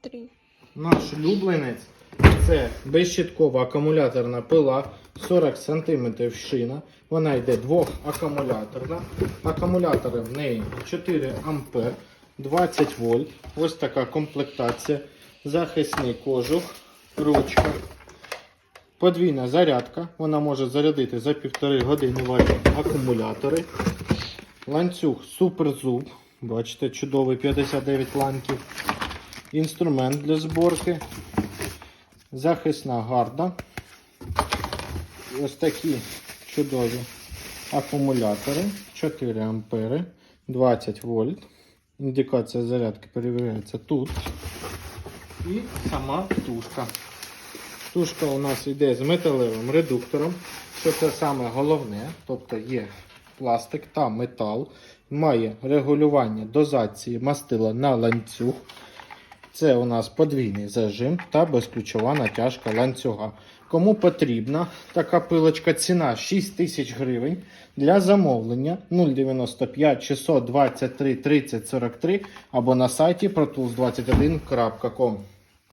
Три. Наш улюбленець це безщиткова акумуляторна пила 40 см шина. Вона йде двохакумуляторна. Акумулятори в неї 4 А, 20 вольт. Ось така комплектація. Захисний кожух, ручка. Подвійна зарядка. Вона може зарядити за півтори години ваші акумулятори. Ланцюг суперзуб. Бачите, чудовий 59 ланків. Інструмент для зборки. Захисна гарда. Ось такі чудові акумулятори. 4 ампери, 20 вольт. Індикація зарядки перевіряється тут. І сама тушка. Тушка у нас йде з металевим редуктором. Що це саме головне, тобто є пластик та метал, має регулювання дозації мастила на ланцюг. Це у нас подвійний зажим та безключова натяжка ланцюга. Кому потрібна така пилочка, ціна 6 тисяч гривень. Для замовлення 095 623 30 43 або на сайті protools21.com.